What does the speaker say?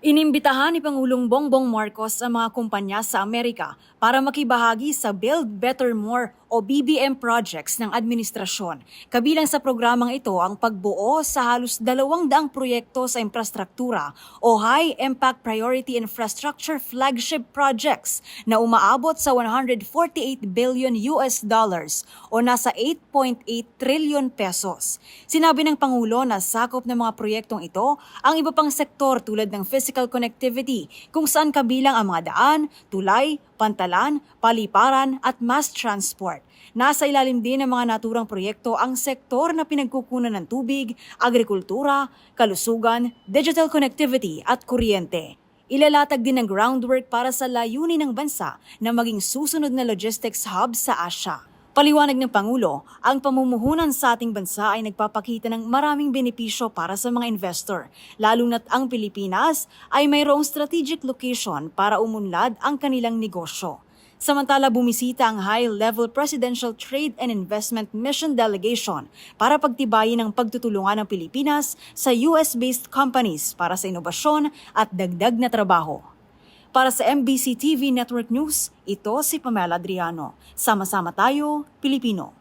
Inimbitahan ni Pangulong Bongbong Marcos ang mga kumpanya sa Amerika para makibahagi sa Build Better More o BBM projects ng administrasyon. Kabilang sa programang ito ang pagbuo sa halos dalawang daang proyekto sa infrastruktura o High Impact Priority Infrastructure Flagship Projects na umaabot sa 148 billion US dollars o nasa 8.8 trillion pesos. Sinabi ng Pangulo na sakop ng mga proyektong ito ang iba pang sektor tulad ng physical connectivity kung saan kabilang ang mga daan, tulay, pantalan, paliparan at mass transport. Nasa ilalim din ng mga naturang proyekto ang sektor na pinagkukunan ng tubig, agrikultura, kalusugan, digital connectivity at kuryente. Ilalatag din ng groundwork para sa layunin ng bansa na maging susunod na logistics hub sa Asia. Paliwanag ng Pangulo, ang pamumuhunan sa ating bansa ay nagpapakita ng maraming benepisyo para sa mga investor, lalo na't ang Pilipinas ay mayroong strategic location para umunlad ang kanilang negosyo. Samantala bumisita ang high-level Presidential Trade and Investment Mission Delegation para pagtibayin ang pagtutulungan ng Pilipinas sa US-based companies para sa inobasyon at dagdag na trabaho. Para sa MBC TV Network News, ito si Pamela Adriano. Sama-sama tayo, Pilipino.